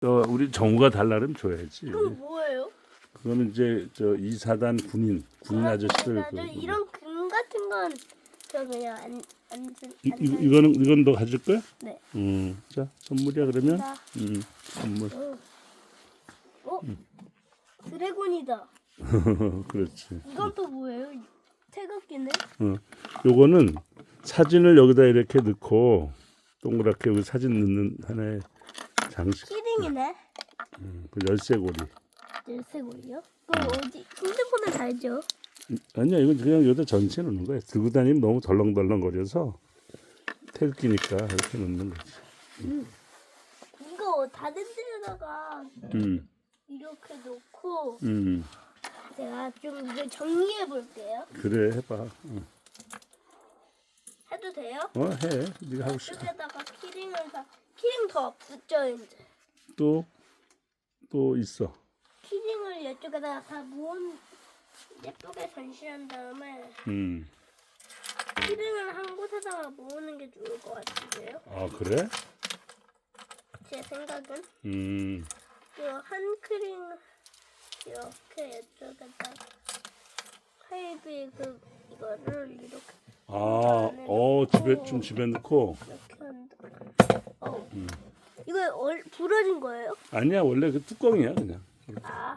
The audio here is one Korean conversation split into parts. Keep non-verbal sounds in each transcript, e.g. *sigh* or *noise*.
저 우리 정우가 달라면 줘야지. 그건 뭐예요? 그거는 이제 저 이사단 군인 군인 아저씨들 나 그, 저 이런 금 같은 건 저 그냥 안, 안, 안, 이, 이, 이거는 이건 너 가질 거야? 네. 음. 자 선물이야 그러면. 나, 음. 선물. 어? 드래곤이다. *laughs* 그렇지. 이건 또 뭐예요? 태극기네? 어. 요거는 사진을 여기다 이렇게 넣고 동그랗게 여기 사진 넣는 하나의 장식. 키링이네? 그 열쇠고리. 열쇠고리요? 그럼 어디? 핸드폰에 달죠? 아니야 이건 그냥 여기다 전시해 놓는 거야. 들고 다니면 너무 덜렁덜렁거려서 태극기니까 이렇게 놓는 거지. 이거 다른 데다가 음. 이렇게 놓고 음. 제가 좀 이제 정리해 볼게요. 그래 해봐. 응. 해도 돼요? 어 해. 네가 하고 싶어. 이쪽에다가 키링을 다 키링 더 붙죠 이제. 또 또 있어. 키링을 이쪽에다가 다 모은 예쁘게 전시한 다음에 음. 키링을 한 곳에다가 모으는 게 좋을 것 같은데요. 아 그래? 제 생각은 음. 이한 크림 이렇게 이쪽에다 하이비 그 이거를 이렇게 아, 어 집에 좀 집에 넣고 이렇게 한다. 어. 이거 얼, 부러진 거예요? 아니야 원래 그 뚜껑이야 그냥. 아.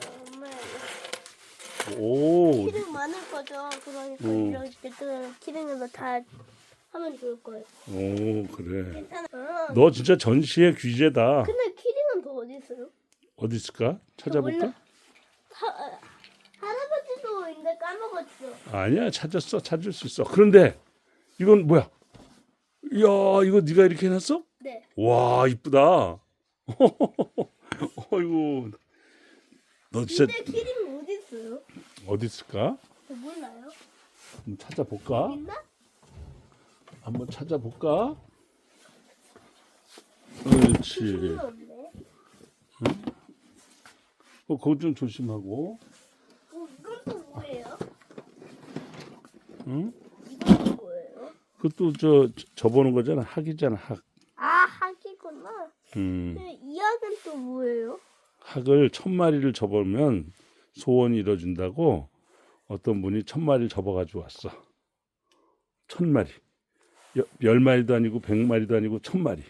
그다음에 오. 키링 많을 거죠. 그러니까 음. 이렇게 또 키링으로 다 하면 좋을 거예요. 오 그래. 괜찮아. 너 진짜 전시의 귀재다. 근데 키링은 더 어디 있어요? 어디 있을까? 찾아볼까? 아, 할아버지도 있는데 까먹었죠. 아니야 찾았어 찾을 수 있어. 그런데 이건 뭐야? 이야 이거 네가 이렇게 해놨어? 네. 와 이쁘다. *laughs* 어이구. 너 진짜 근데 키링 어디 있어요? 어디 있을까? 저 몰라요. 한번 찾아볼까? 있나? 한번 찾아볼까? 그렇지. 없네. 어, 그거 좀 조심하고. 뭐예요? 응? 이건 또 뭐예요? 그것도 저 저- 접어놓은 거잖아. 학이잖아. 학. 아, 학이구나. 음. 근데 이 학은 또 뭐예요? 학을 천 마리를 접으면 소원이 이루어진다고 어떤 분이 천 마리를 접어가지고 왔어. 천 마리. 여- 열 마리도 아니고 백 마리도 아니고 천 마리.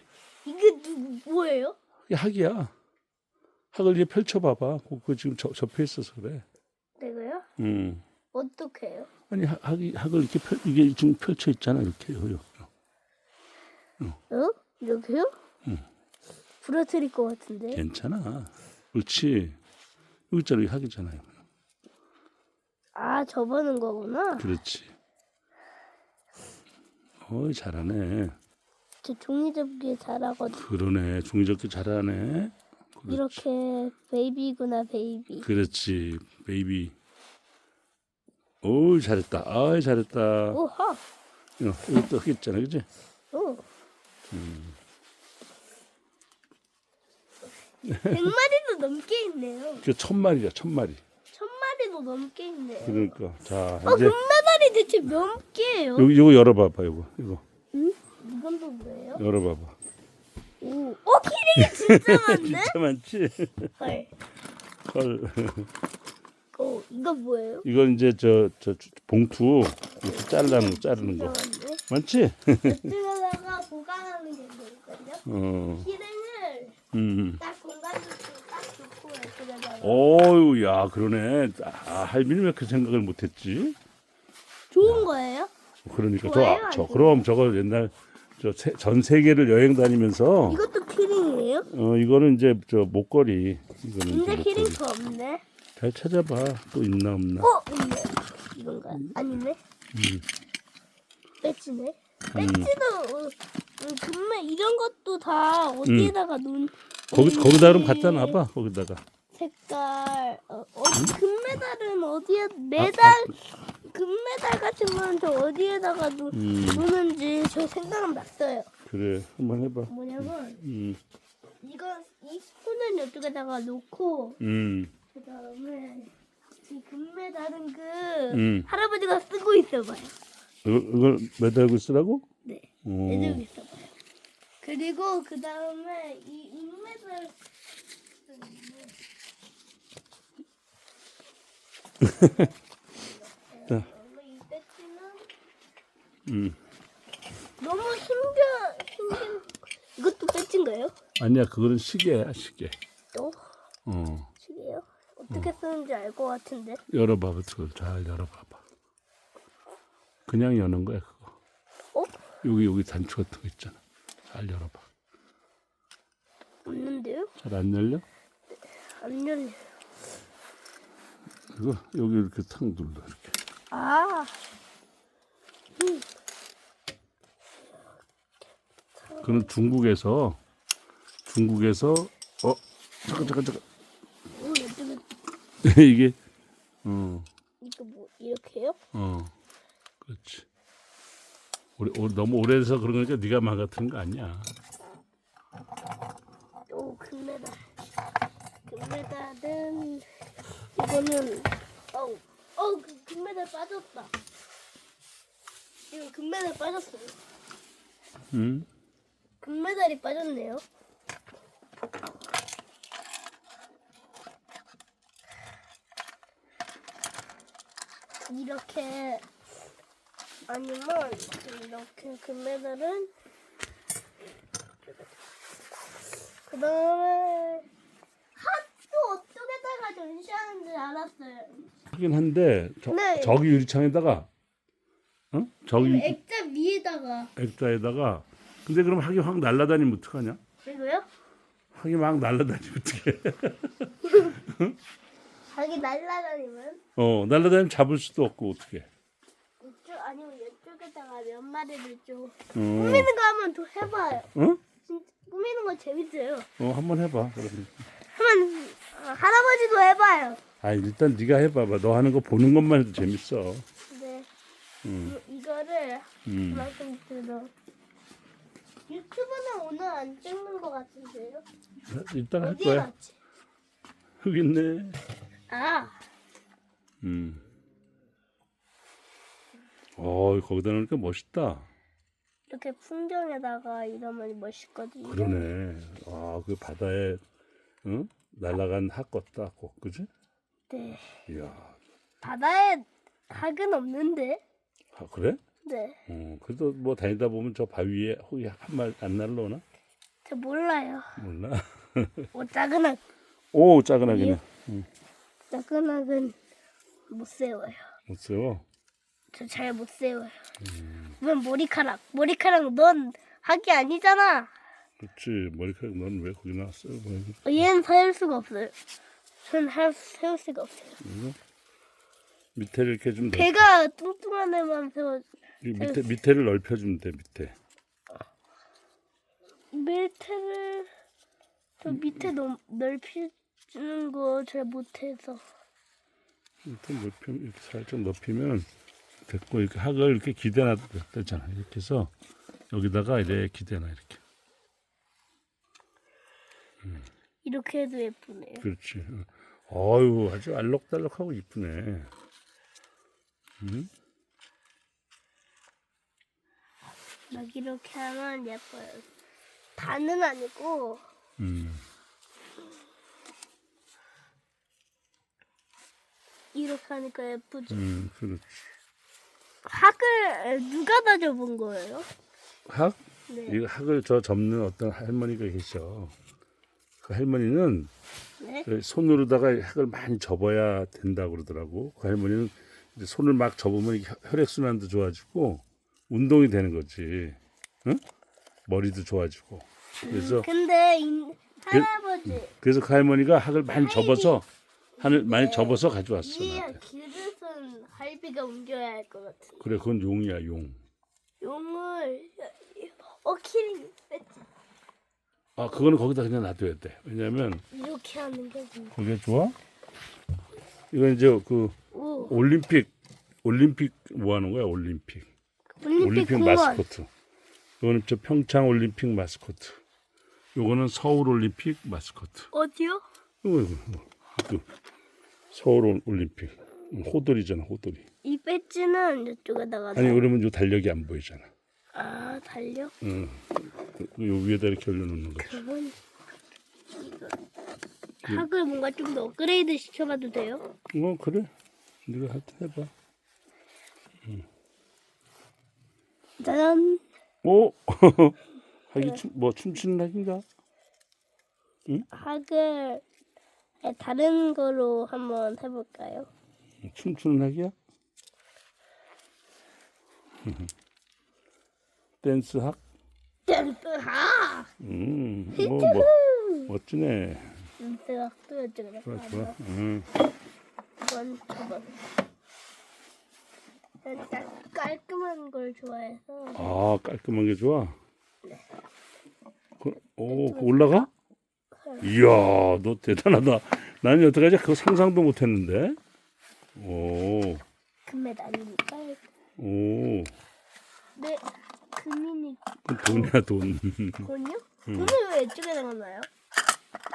이게 누구 뭐예요? 이게 학이야. 학을 이제 펼쳐봐봐. 그거 지금 접, 접혀 있어서 그래. 음. 어떻게 해요? 아니 학, 학을 이렇게 펼, 이게 지금 펼쳐 있잖아 이렇게 요 어? 이렇게요? 부러뜨릴 것 같은데. 괜찮아. 그렇지. 여기 학이잖아요. 아, 접어는 거구나. 그렇지. 어이 잘하네. 저 종이 접기 잘하거든. 그러네. 종이 접기 잘하네. 그렇지. 이렇게 베이비구나, 베이비. 그렇지. 베이비. 오 잘했다. 아 잘했다. 어, 오하. 여기 또 하겠잖아, 그지? 오. 음. 100마리도 넘게 있네요. *laughs* 그 천 마리야, 천 마리. 천 마리도 넘게 있네요. 그러니까 자 어, 이제 금메달이 대체 몇 개예요? 여기 이거 열어봐봐, 이거 이거 응? 이건 또 뭐예요? 열어봐봐. 오. 어, 키링이 진짜 *laughs* 많네? 진짜 많지? 헐. 헐. 오, 이거 뭐예요? 이건 이제 저 저 봉투 이렇게 자르는 거, 자르는 진짜 거. 많네. 맞지? *laughs* 이쪽에다가 보관하는 게 뭐거든요? 어. 키링을 음. 딱 공간 좋고 딱 좋고 이쪽에다가 어유, 야, 그러네. 아, 할미는 왜 그 생각을 못했지? 좋은 거예요? 그러니까 좋아요, 저, 안 저? 그럼 저거 옛날 저 전 세계를 여행 다니면서 이것도 키링이에요? 어 이거는 이제 저 목걸이 이거는 이제 근데 키링 목걸이 더 없네. 잘 찾아봐 또 있나 없나 어, 있네. 이건가? 아니네. 음. 배지네. 배지도 어, 음, 금메 이런 것도 다 어디에다가 놓은 거기 거기다 그럼 음. 갖다 놔봐 거기다가 색깔 어, 어 금메달은 어디에 메달 금메달 같은 건 저 어디에다가 놓, 음. 놓는지 저 생각은 났어요. 그래 한번 해봐 뭐냐면 음, 이건 이 스푼은 이쪽에다가 놓고 음, 그 다음에 이 금메달은 그 음. 할아버지가 쓰고 있어봐요. 이걸, 이걸 매달고 쓰라고? 네. 오. 내주고 있어봐요. 그리고 그 다음에 이 은메달 *laughs* 자. 음. 너무 힘겨 힘든 이것도 빼친가요? 아니야, 그거는 시계야, 시계. 또? 어. 어떻게 쓰는지 알 것 같은데. 열어봐봐 그걸 잘 열어봐봐. 그냥 여는 거야 그거. 어? 여기 여기 단추 같은 거 있잖아. 잘 열어봐. 없는데요? 잘 안 열려? 안 열려. 그거 여기 이렇게 탁 눌러 이렇게. 아. 음. 그는 중국에서 중국에서 어 잠깐 잠깐 잠깐 *laughs* 이게 어 이거 뭐 이렇게요? 어, 그렇지. 오래, 오- 너무 오래돼서 그런 거니까 네가 망가뜨린 거 아니야. 오, 금메달. 금메달은 이거는 어우, 어우, 그 금메달 빠졌다. 지금 금메달 빠졌어요. 응? 금메달이 빠졌네요. 이렇게 아니면 이렇게 금메달은 그 다음에 핫도 어떻게다가 전시하는지 알았어요. 하긴 한데 저, 네. 저기 유리창에다가 어? 저기 액자 위에다가 액자에다가 근데 그럼 학이 확 날아다니면 어떡하냐? 그리고요? 학이 막 날아다니면 어떡해? *laughs* 자기 날라다니면 어 날아다니면 잡을 수도 없고 어떡해? 이쪽 아니면 이쪽에다가 몇 마리를 좀 어, 꾸미는 거 한번 더 해봐요. 어? 진짜 꾸미는 거 재밌어요. 어 한번 해봐. 그러면. 한번 어, 할아버지도 해봐요. 아 일단 네가 해봐봐. 너 하는 거 보는 것만 해도 재밌어. 네. 음, 이- 이거를 음. 그만큼 들어. 유튜브는 오늘 안 찍는 것 같은데요? 일단 할 어디에 거야. 갔지? 여기 있네. 아, 음. 어 거기다 놓으니까 멋있다. 이렇게 풍경에다가 이러면 멋있거든요. 그러네. 아, 그 바다에 응? 날아간 학 같다, 꼭 그지? 네. 이야, 바다에 학은 없는데? 아, 그래? 네. 어, 그래도 뭐 다니다 보면 저 바위에 혹이 한말안 날라오나? 저 몰라요. 몰라. 오, 작은 학, 오, 작은 하기네. 학은 못 세워요. 못 세워. 저 잘 못 세워요. 왜 머리카락? 머리카락 넌 학이 아니잖아. 그렇지. 머리카락 넌 왜 거기 나왔어? 얘는 세울 수가 없어요. 전 할, 세울 수가 없어요. 밑에를 이렇게 좀 넓, 배가 뚱뚱한 애만 세워. 이 밑에 밑에를 넓혀주면 돼. 밑에. 밑에를 저 밑에 넓, 넓히 는 거 잘 못해서. 밑에 넓히면 이렇게 살짝 넓히면 됐고 이렇게 학을 이렇게 기대놔 되잖아. 이렇게 해서 여기다가 이렇게 기대놔 이렇게. 이렇게 해도 예쁘네요. 그렇지. 어유 아주 알록달록하고 이쁘네. 막 이렇게 하면 예뻐요. 다는 아니고 음. 이렇게 하니까 예쁘죠. 음, 그렇지. 학을 누가 다져본 거예요? 학? 네. 이 학을 저 접는 어떤 할머니가 계셔. 그 할머니는 네. 그 손으로다가 학을 많이 접어야 된다고 그러더라고. 그 할머니는 손을 막 접으면 혈- 혈액순환도 좋아지고 운동이 되는 거지. 응? 머리도 좋아지고. 그래서 근데 이 할아버지 그 래서 그 할머니가 학을 많이 접어서 한을 많이 접어서 가져왔어. 이 나한테. 그릇은 할비가 옮겨야 할 것 같은. 그래, 그건 용이야, 용. 용을 어 키링 아, 그거는 거기다 그냥 놔둬야 돼. 왜냐면 이렇게 하는 게 좋아. 그게 좋아? 이건 이제 그 오 올림픽 올림픽 뭐 하는 거야? 올림픽. 올림픽, 올림픽 공원 마스코트. 이거는 저 평창 올림픽 마스코트. 요거는 서울 올림픽 마스코트. 어디요? 이거 이거 이거. 서울 올- 올림픽. 호돌이잖아, 호돌이. 이 배지는 이쪽에다가 아니 그러면 요 달력이 안 보이잖아. 아 달려? 응. 그- 요 위에다 이렇게 올려놓는 거지. 그러면 이거 학을 뭔가 좀 더 업그레이드 시켜봐도 돼요? 어 그래? 네가 하여튼 해봐. 짜잔. *laughs* 오, 하기 춤, 뭐 춤추는 학인가? 학을 다른 거로 한번 해볼까요? 춤추는 학이야? *laughs* 댄스 학? 댄스 학. 음, 뭐, 뭐 멋지네. 댄스 학도 이쪽으로 좋아, 좋아. 음. 이건 저번. 살짝 깔끔한 걸 좋아해서 아, 깔끔한 게 좋아. 그, 오, 그거 올라가? 이야, 너 대단하다. 나는 여태까지 그거 상상도 못했는데. 오, 금메달이니까. 오, 네, 금이니 그 돈이야 돈. 돈요? 돈을 왜 이쪽에 넣었나요?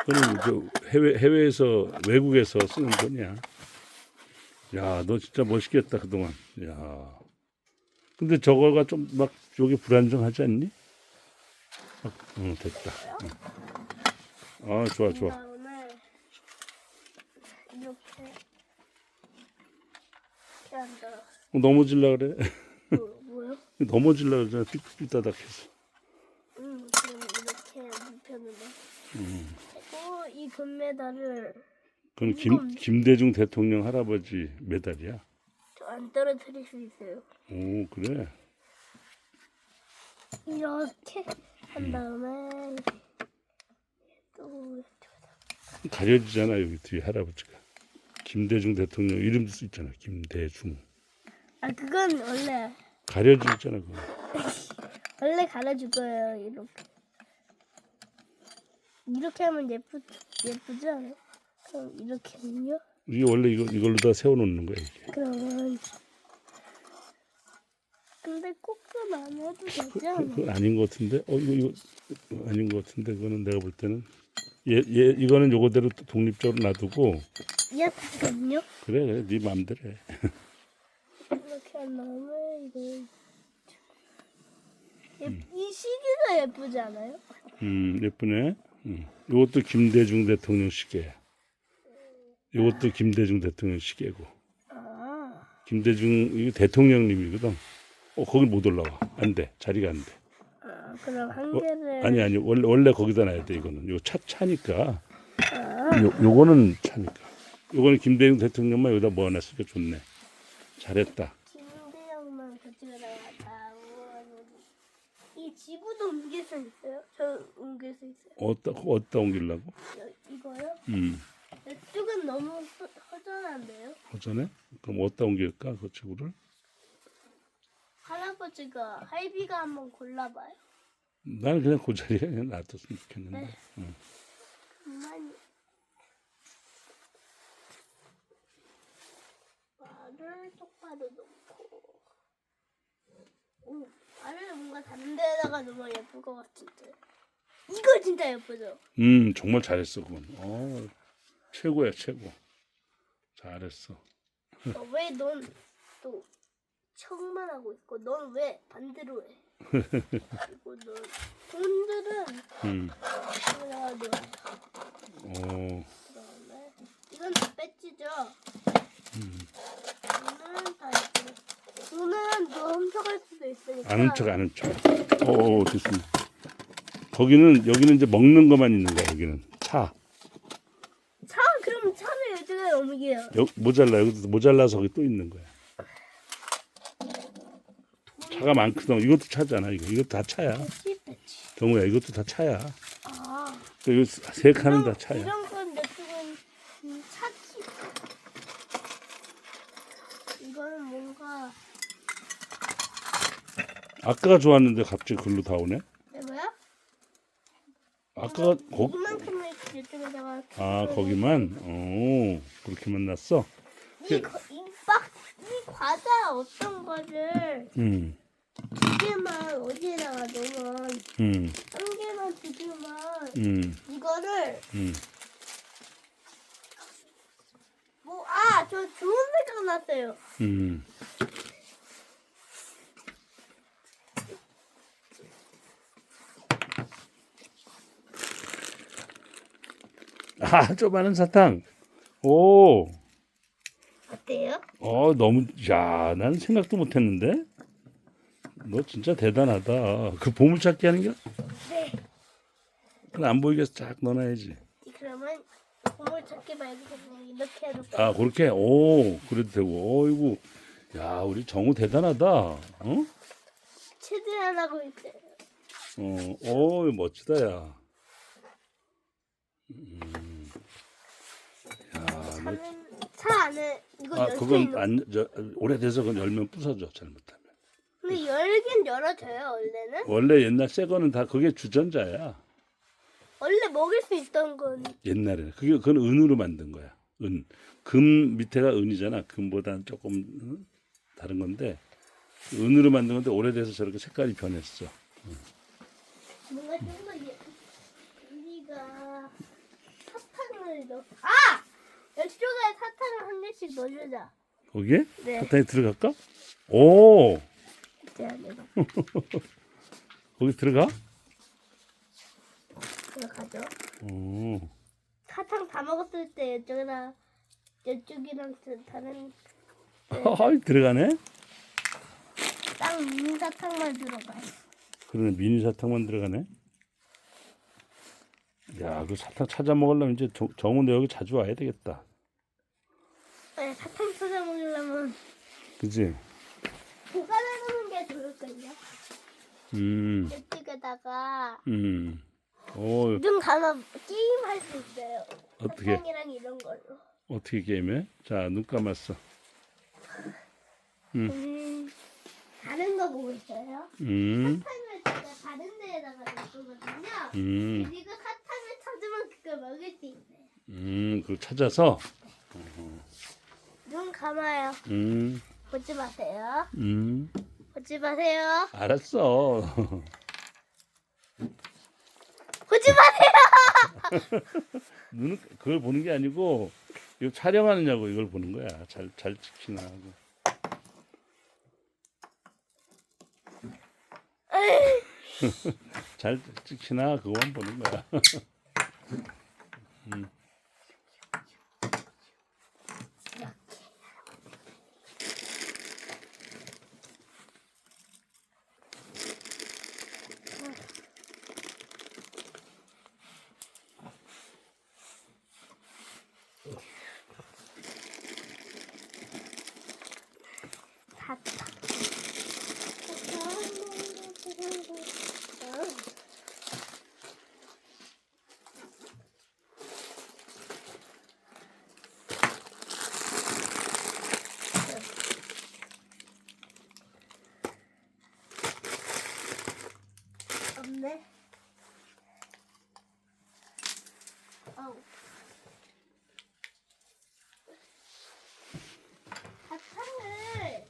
그거는 저 해외 해외에서 외국에서 쓰는 돈이야. 야, 너 진짜 멋있겠다 그동안. 야, 근데 저거가 좀 막 여기 불안정하지 않니? 막, 응, 됐다. 응. 아, 좋아, 좋아. 오늘 이렇게 이렇게 한다. 어, 넘어질라 그래. 뭐, *laughs* 뭐요? 넘어질라 그러잖아. 삐딱삐딱해서. 음, 그럼 이렇게 눕혔는데. 그리고 이 금메달을 그건 김 김대중 대통령 할아버지 메달이야. 저 안 떨어뜨릴 수 있어요. 오, 그래. 이렇게 한 다음에 또 가려지잖아 여기 뒤에 할아버지가. 김대중 대통령 이름도 써 있잖아. 김대중. 아 그건 원래 가려지잖아 그거. *laughs* 원래 갈아줄 거예요 이렇게 이렇게 하면 예쁘 예쁘지 않아요? 그럼 이렇게는요? 이게 원래 이거 이걸로 다 세워놓는 거야 이게. 그러면 근데 꼭은 안 해도 되지 그, 않아요? 그건 아닌 것 같은데. 어 이거 이거 아닌 것 같은데 그거는 내가 볼 때는 얘, 얘 이거는 요거대로 또 독립적으로 놔두고 예쁘거든요? 그래 그래 네 마음대로 해. 이렇게 한 다음에 이거 예, 이 시계가 예쁘지 않아요? 음 예쁘네. 음. 요것도 김대중 대통령 시계야. 요것도 김대중 대통령 시계고. 아 김대중 이거 대통령님이거든. 어 거기 못 올라와. 안 돼. 자리가 안 돼. 아, 그럼 한 개를 아니 아니 원래 원래 거기다 놔야 돼 이거는. 요차 차니까. 아, 요 요거는 차니까. 요거는 김대중 대통령만 여기다 모아놨으니까 좋네. 잘했다. 김대영만 저쪽에다가 다 모아놓은 이 지구도 옮길 수 있어요? 저 옮길 수 있어요? 어디다 어디다 옮기려고? 여- 이거요? 음. 이쪽은 너무 허, 허전한데요? 허전해? 그럼 어디다 옮길까 그 친구를? 할아버지가 할비가 한번 골라봐요. 나는 그냥 그 자리에 그냥 *laughs* 놔뒀으면 좋겠는데. 네. 응. 말을 똑바로 놓고 오, 말을 뭔가 데다가 놓으면 예쁠 것 같은데 이거 진짜 예쁘죠? 음 정말 잘했어 그건. 어 최고야 최고. 잘했어. 어, 왜넌 또 척만 하고 있고 넌 왜 반대로 해? 그리고 돈들은 음. 어. 그다음에 이건 다 배지죠? 다 있고 돈은 또 훔쳐갈 수도 있으니까 아는 척 아는 척. 어, 어 됐습니다. 거기는 여기는 이제 먹는 것만 있는 거야 여기는 차. 차 그럼 차를 이쪽에 옮겨요 여, 모자라 여기도 모자라서 거기 또 있는 거야. 차가 많거든. 이것도 차잖아 이거. 이것도 다 차야. 경우야 이것도 다 차야. 아 이거 세 칸은 다 차야. 이런 건 음, 차지 이거는 뭔가 아까가 좋았는데 갑자기 글로 다 오네. 네? 아까 거, 이만큼을 이쪽에다가 아 거기만 어 그렇게 만났어. 이, 거- 이 박, 이 과자 어떤 거를 음, 두 개만 어디에다가 넣으면 음, 한 개만 두 개만 음, 이거를 음. 뭐 아 저 좋은 생각 났어요. 음. 아, 저 많은 사탕. 오, 어때요? 어 너무 야 나는 생각도 못 했는데 너 진짜 대단하다 그 보물찾기 하는 게? 네. 그건 안 보이게 쫙 넣어놔야지 그러면 보물 찾기 말고 그냥 이렇게 해도 아 그렇게 오 그래도 되고 어이구 야 우리 정우 대단하다 어? 최대한 하고 있어요. 어, 오 멋지다 야 음. 야, 너, 차는 차 안에 이거 아 그건 있는. 안 저, 오래돼서 그건 열면 부서져 잘못하면 근데 열긴 열어줘요 원래는. 원래 옛날 새 거는 다 그게 주전자야 원래 먹을 수 있던 건 옛날에는 그게 그건 은으로 만든 거야. 은. 금 밑에가 은이잖아. 금보다는 조금 응? 다른 건데 은으로 만든 건데 오래돼서 저렇게 색깔이 변했어. 뭔가 좀더 우리가 사탕을 넣. 아! 이쪽에 사탕을 한 개씩 넣어주자. 거기에 네. 사탕이 들어갈까? 오, 이제 안에서 *laughs* 거기 들어가? 들어가죠. 오, 사탕 다 먹었을 때 이쪽이랑 이쪽이랑 다른 어, *laughs* 들어가네. 딱 미니 사탕만 들어가요. 그러네 미니 사탕만 들어가네. 야, 그 사탕 찾아 먹으려면 이제 정- 정훈 너 여기 자주 와야 되겠다. 네, 사탕 찾아 먹으려면 그지? 보관해놓는 게 좋을걸요. 음, 이쪽에다가 음. 오, 눈 감아 게임 할 수 있어요. 어떻게? 사탕이랑 이런 걸로. 어떻게 게임해? 자, 눈 감았어. 음, 다른 거 보고 있어요. 음, 사탕을 제가 다른 데에다가 놔두거든요. 음. 그리고 사탕을 찾으면 그걸 먹을 수 있어요. 음, 그걸 찾아서, 눈 감아요. 음, 보지 마세요. 음, 보지 마세요. 알았어. 보지 마세요. *laughs* 눈은 그걸 보는 게 아니고, 이거 촬영하느냐고 이걸 보는 거야. 잘, 잘 찍히나 하고. *laughs* *laughs* 잘 찍히나 그거만 보는 거야. 사탕. 없네. 어우. 사탕을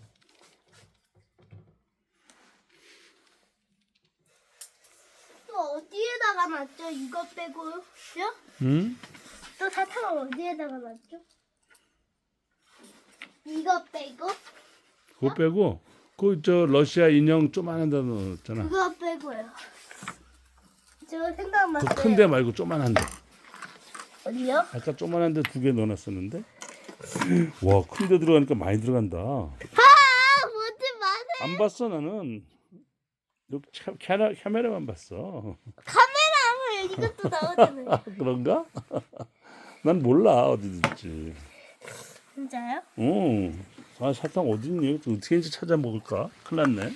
또 어디에다가 놨죠? 이거 빼고요? 음? 또 사탕을 어디에다가 놨죠? 이거 빼고 그거 빼고, 그 저 러시아 인형 조만한 데 넣었잖아. 그거 빼고요. 저그 생각났어요. 큰데 말고 조만한 데. 어디요? 아까 조만한 데 두 개 넣어놨었는데. 와, 큰 데 들어가니까 많이 들어간다. 아 보지 마세요. 안 봤어 나는. 여기 차, 카메라, 카메라만 봤어. 카 하면 이것도 나오잖아요. 아, 그런가? 난 몰라 어디든지. 진짜요? 어. 아 사탕 어딨니? 어떻게인지 찾아 먹을까? 큰일 났네.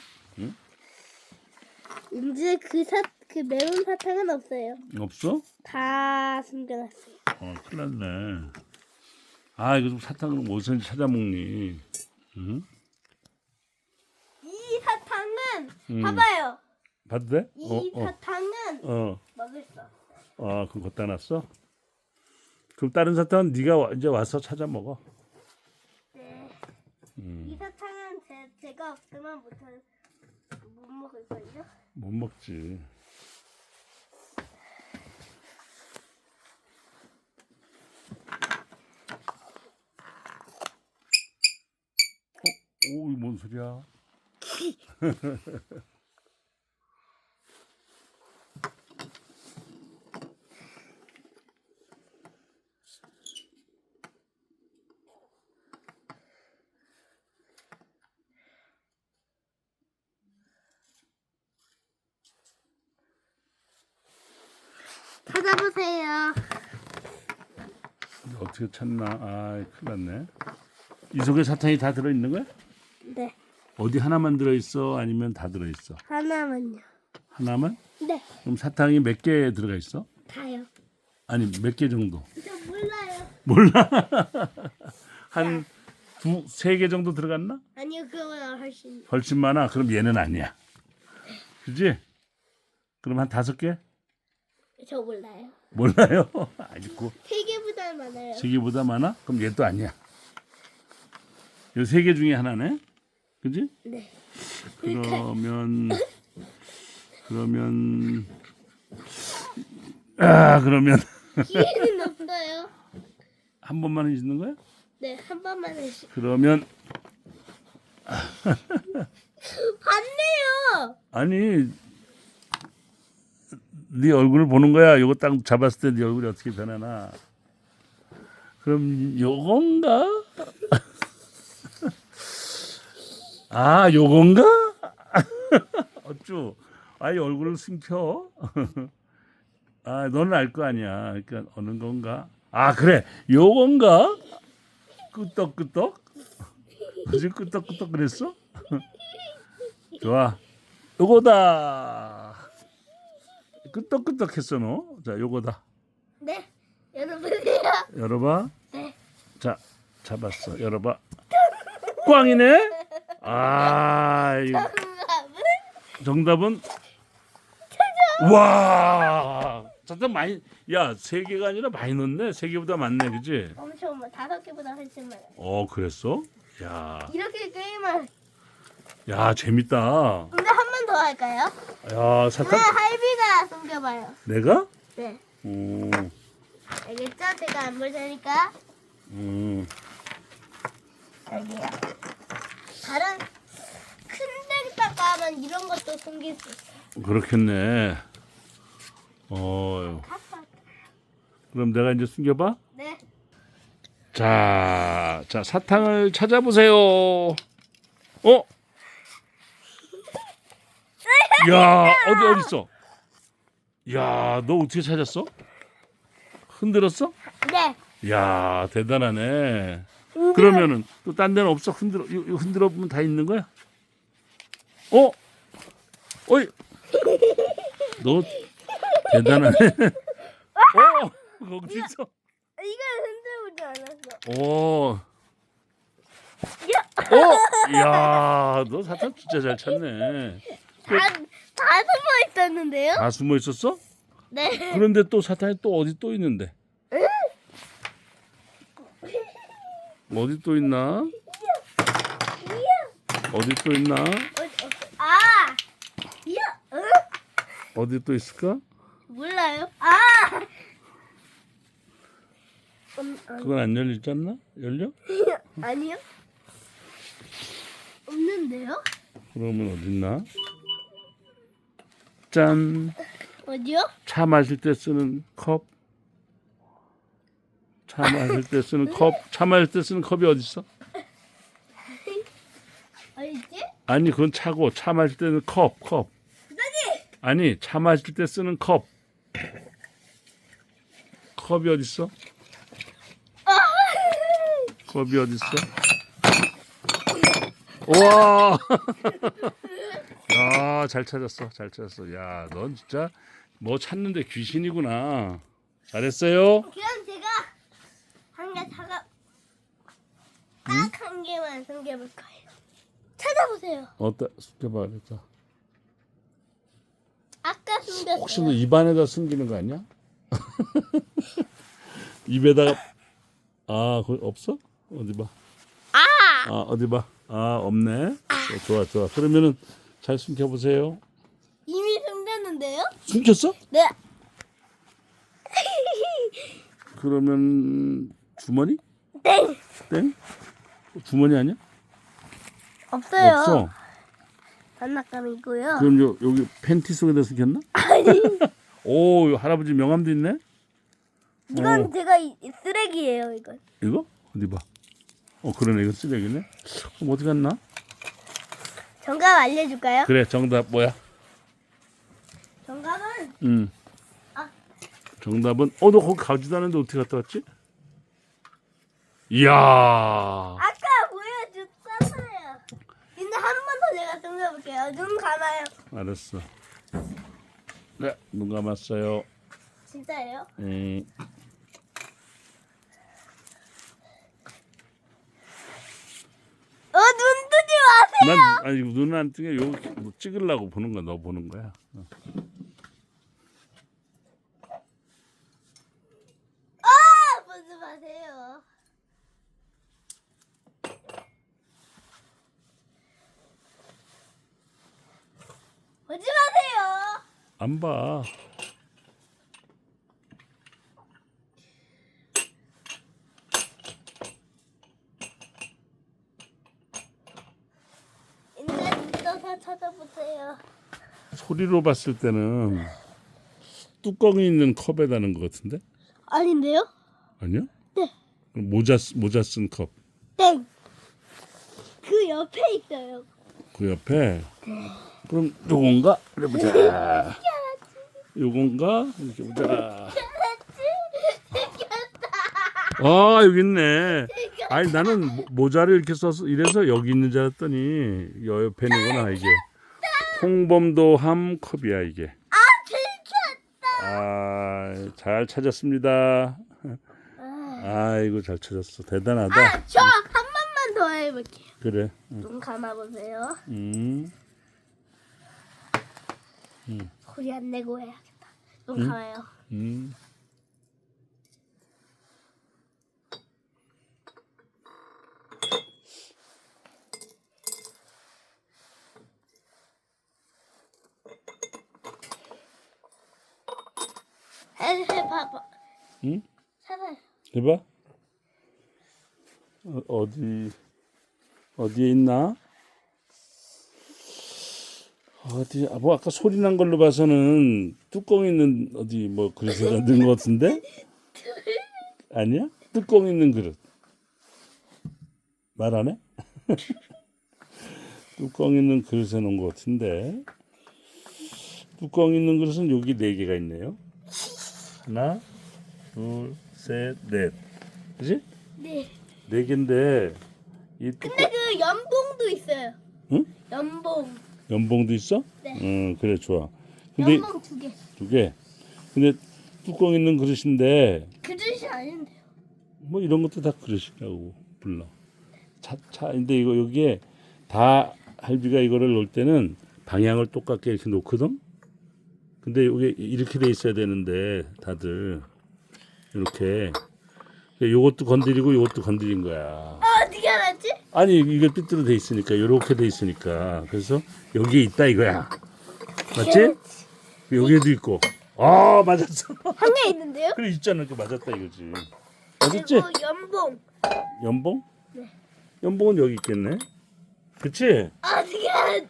이제 그 사 그 매운 사탕은 없어요. 없어? 다 숨겨놨어요. 어, 큰일 났네. 아 이거 좀 사탕을 어디서 찾아 먹니? 응? 이 사탕은 음. 봐봐요. 봐도 돼? 이 어, 어, 사탕은 어. 먹을 수 없어요. 아, 그거 갖다 놨어? 그럼 다른 사탕은 네가 와- 이제 와서 찾아 먹어. 네. 음. 이 사탕은 제, 제가 없으면 못, 못 먹을걸요? 못 먹지. 어? 오, 이뭔 소리야? *laughs* 찾아보세요. 어떻게 찾나? 아, 큰일 났네. 이 속에 사탕이 다 들어 있는 거야? 네, 어디 하나만 들어 있어? 아니면 다 들어 있어? 하나만요. 하나만? 네, 그럼 사탕이 몇 개 들어가 있어? 다요. 아니, 몇 개 정도? 저 몰라요. 몰라. *laughs* 한 두, 세 개 정도 들어갔나? 아니요, 그거보다 훨씬. 훨씬 많아. 그럼 얘는 아니야. 그지? 그럼 한 다섯 개? 저 몰라요. 몰라요. *laughs* 아니고 세 개보다 많아요. 세 개보다 많아? 그럼 얘도 아니야. 이세개 중에 하나네. 그지? 네. 그러면 *laughs* 그러면 아 그러면 *laughs* 기회는 없어요. 한 번만 있는 거야? 네, 한 번만 해주. 그러면 봤네요. 아니 네 얼굴을 보는 거야. 요거 딱 잡았을 때 네 얼굴이 어떻게 변하나. 그럼 요건가? *laughs* 아 요건가? *laughs* 어쭈? 아이 얼굴을 숨겨. *laughs* 아 너는 알 거 아니야. 그러니까 어느 건가? 아 그래 요건가? 끄떡끄떡? 아주 끄떡끄떡 그랬어? 좋아. 요거다. 끄떡끄떡했어 너. 자, 요거다. 네, 열어보세요. 열어봐. 네. 자, 잡았어. 열어봐. 꽝이네. 아, 이거 정답은 정답은 와. 잠깐 많이 야, 세 개가 아니라 많이 넣네. 세 개보다 많네. 그지? 엄청 많. 다섯 개보다 훨씬 많아요. 어, 그랬어? 야. 이렇게 게임을. 야, 재밌다. 근데 한 번 더 할까요? 야, 네, 사탕 할비가 숨겨봐요. 내가? 네, 음. 알겠죠? 제가 안 볼 테니까 음. 여기요. 다른 큰 데다가 하면 이런 것도 숨길 수 있어요. 그렇겠네. 어. 그럼 내가 이제 숨겨봐. 네. 자, 자 사탕을 찾아보세요. 어? 야, 어디 어디 있어? 야, 너 어떻게 찾았어? 흔들었어? 네. 야, 대단하네. 그러면은 또 딴 데는 없어? 흔들어 이거 이거 흔들어 보면 다 있는 거야? 어? 어이. 너 대단하네. *laughs* 어? 거기 있어. 이거 흔들지 않았어. 오. 야, 어? 야, 너 사탕 진짜 잘 찾네. 다, 다 숨어 있었는데요? 다 숨어 있었어? 네. 그런데 또 사탕이 또 어디 또 있는데? 어디 또 있나? 어디 또 있나? 어, 어, 아! 야! 어? 어디 또 있을까? 몰라요. 아! 음, 아, 그건 안 열리지 않나? 열려? *laughs* 아니요. 없는데요? 그러면 어딨나? 짠! 어디요? 차 마실 때 쓰는 컵. 차 마실 때 쓰는 컵. 차 마실 때 쓰는 컵이 어디 있어? 어디지? 아니 그건 차고 차 마실 때는 컵, 컵. 여기! 아니 차 마실 때 쓰는 컵. 컵이 어디 있어? 아! 컵이 어디 있어? 와. 야, 잘 찾았어. 잘 찾았어. 야, 넌 진짜 뭐 찾는데 귀신이구나. 잘했어요. 그럼 제가 한 개 사가 딱 한 개만 숨겨볼 거예요. 찾아보세요. 어따 숨겨봐 그랬다. 아까 숨겼어요. 혹시 너 입안에다 숨기는 거 아니야? *laughs* 입에다가 아, 거기 없어? 어디 봐. 아! 아, 어디 봐. 아, 없네. 어, 좋아, 좋아. 그러면은 잘 숨겨 보세요. 이미 숨겼는데요? 숨겼어? 네. *laughs* 그러면 주머니? 땡! 땡? 주머니 아니야? 없어요. 없어. 반납감이고요. 그럼 요, 여기 팬티 속에다 숨겼나? 아니, *laughs* 오, 할아버지 명함도 있네. 이건 어. 제가 이, 이 쓰레기예요, 이건. 이거? 어디 봐. 어, 그러네. 이거 쓰레기네. 그럼 어디 갔나? 정답 알려줄까요? 그래, 정답 뭐야? 정답은 음. 정답은 어 너 거기 가지도 않았는데 어떻게 갔다 왔지? 이야 아까 보여줬잖아요. 근데 한 번 더 제가 숨겨볼게요. 눈 감아요. 알았어. 네, 눈 감았어요. 진짜예요? 네. 어, 눈. 난 아니 눈은 안 뜨게 요뭐 찍으려고 보는 거야. 너 보는 거야. 어. 아, 보지 마세요. 보지 마세요. 안 봐. 떠서 찾아보세요. 소리로 봤을 때는 뚜껑이 있는 컵에다는 것 같은데? 아닌데요? 아니야? 네. 그럼 모자 쓰- 모자 쓴 컵. 땡. 그 옆에 있어요. 그 옆에. 그럼 요건가? 그래 보자. *laughs* 요건가? 이렇게 보자. 아 여기 있네. 아니 나는 모- 모자를 이렇게 써서 이래서 여기 있는 줄 알았더니 여 옆에 있는구나 이게. 홍범도 함 컵이야 이게. 아, 들켰다. 아잘 찾았습니다. 아이고 잘 찾았어 대단하다. 아, 저한 번만 더 해볼게요. 그래. 눈 감아보세요. 음. 소리 안 내고 해야겠다. 눈 감아요. 음. 해, 해봐봐. 응? 찾아요. 해봐. 어, 어디 어디에 있나? 어디? 아, 뭐 아까 소리 난 걸로 봐서는 뚜껑 있는 어디 뭐 그릇에 *laughs* 넣은 것 같은데? 아니야? 뚜껑 있는 그릇. 말 안 해? *laughs* 뚜껑 있는 그릇에 놓은 것 같은데. 뚜껑 있는 그릇은 여기 네 개가 있네요. 하나, 둘, 셋, 넷. 그지? 네. 네 개인데 이 뚜껑 근데 그 연봉도 있어요. 응? 연봉. 연봉도 있어? 네. 응, 그래 좋아. 근데 연봉 두 개. 두 개. 근데 뚜껑 있는 그릇인데 그릇이 아닌데요. 뭐 이런 것도 다 그릇이라고 불러. 차, 차, 근데 이거 여기에 다 할비가 이거를 놓을 때는 방향을 똑같게 이렇게 놓거든. 근데 여기 이렇게 돼 있어야 되는데 다들 이렇게 요것도 건드리고 요것도 건드린 거야. 아, 어떻게 알았지? 아니 이게 삐뚤어 돼 있으니까 이렇게 돼 있으니까 그래서 여기에 있다 이거야 맞지? 여기에도 있고 아 맞았어 한 개 있는데요? 그래 있잖아 그 맞았다 이거지 맞았지? 그리고 연봉. 연봉? 네. 연봉은 여기 있겠네 그치? 아, 어떻게 알았지?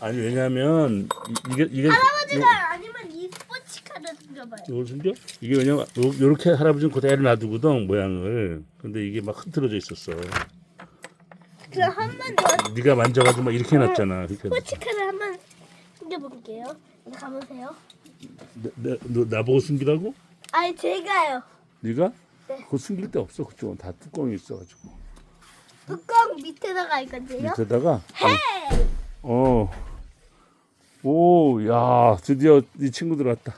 아니 왜냐면 이- 이게 이게 할아버지가 아니면 이 스포츠카를 숨겨봐요. 이걸 숨겨? 이게 왜냐면 요, 요렇게 할아버지는 그대로 놔두거든 모양을 근데 이게 막 흐트러져 있었어 그럼 한번 더 네가 만져가지고 막 이렇게 해놨잖아 이렇게 스포츠카를 한번 숨겨볼게요. 이제 가보세요. 내, 내, 너 나보고 숨기라고? 아니, 제가요. 네가? 네. 그거 숨길 데 없어 그쪽은 다 뚜껑이 있어가지고 뚜껑 밑에다가 있거든요. 밑에다가 헤이! 어. 오, 야, 드디어 네 친구들 왔다.